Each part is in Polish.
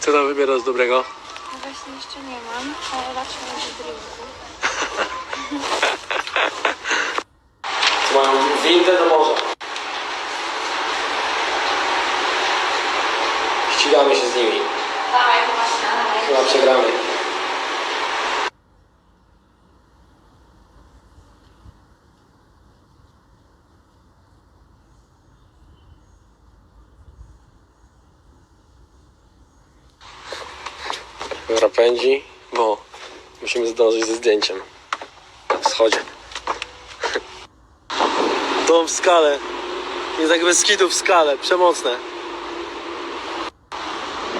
Co tam wybierasz dobrego? No właśnie jeszcze nie mam, ale raczej może drinku. Mam windę do morza. Ścigamy się z nimi. Dawaj, właśnie, dawaj. Chyba przegramy. Dobra, pędzi, bo musimy zdążyć ze zdjęciem. Na wschodzie. Dom w skale. Jest jakby skidu w skale, przemocne.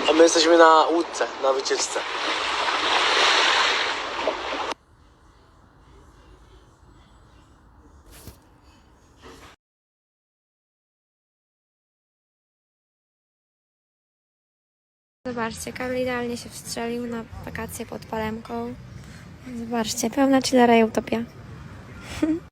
A my jesteśmy na łódce, na wycieczce. Zobaczcie, Karol idealnie się wstrzelił na wakacje pod palemką. Zobaczcie, pełna chillera i utopia.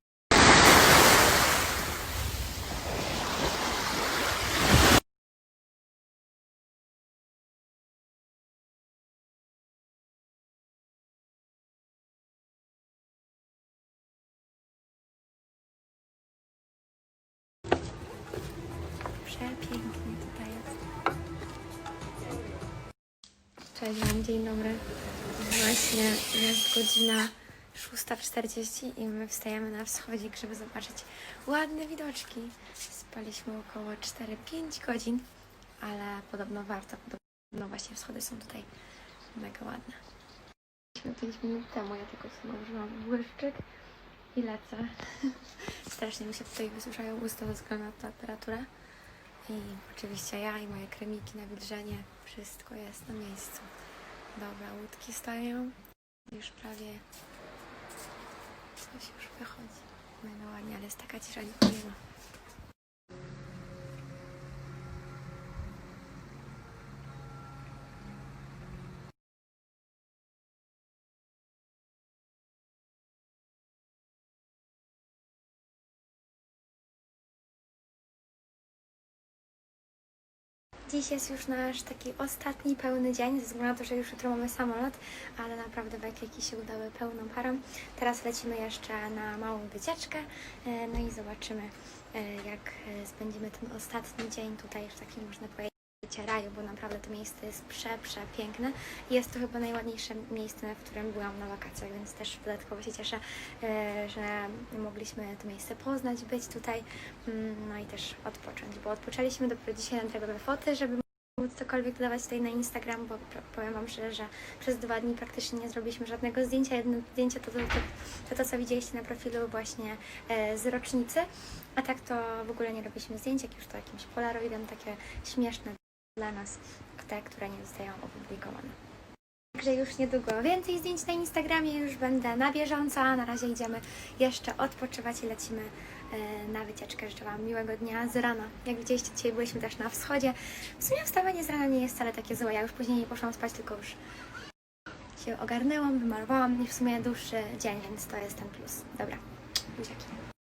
Cześć Wam, dzień dobry. Właśnie jest godzina 6.40 i my wstajemy na wschodzik, żeby zobaczyć ładne widoczki. Spaliśmy około 4-5 godzin, ale podobno warto. Podobno właśnie wschody są tutaj mega ładne. 5 minut temu ja tylko sobie nałożyłam błyszczyk i lecę. Strasznie mi się tutaj wysuszają usta ze względu na temperaturę. I oczywiście ja i moje kremiki na wilżenie, wszystko jest na miejscu. Dobra, łódki stają. Już prawie coś już wychodzi. Mega ładnie, ale jest taka cisza, nikogo nie ma. Dziś jest już nasz taki ostatni pełny dzień, ze względu na to, że już jutro mamy samolot, ale naprawdę bajki się udały pełną parą. Teraz lecimy jeszcze na małą wycieczkę, e, no i zobaczymy, e, jak e, spędzimy ten ostatni dzień tutaj w takim, można powiedzieć, raju, bo naprawdę to miejsce jest prze, przepiękne. Jest to chyba najładniejsze miejsce, w którym byłam na wakacjach, więc też dodatkowo się cieszę, e, że mogliśmy to miejsce poznać, być tutaj, mm, no i też odpocząć, bo odpoczęliśmy dopiero dzisiaj nadrabiamy foty, żeby móc cokolwiek dodawać tutaj na Instagram, bo powiem Wam szczerze, że przez dwa dni praktycznie nie zrobiliśmy żadnego zdjęcia. Jedno zdjęcie to to, to, to, to co widzieliście na profilu właśnie e, z rocznicy, a tak to w ogóle nie robiliśmy zdjęć, jak już to jakimś polaroidem, takie śmieszne dla nas, te, które nie zostają opublikowane. Także już niedługo więcej zdjęć na Instagramie, już będę na bieżąco, a na razie idziemy jeszcze odpoczywać i lecimy e, na wycieczkę. Życzę Wam miłego dnia z rana. Jak widzieliście, dzisiaj byliśmy też na wschodzie. W sumie wstawanie z rana nie jest wcale takie złe. Ja już później nie poszłam spać, tylko już się ogarnęłam, wymalowałam i w sumie dłuższy dzień, więc to jest ten plus. Dobra, buziaki.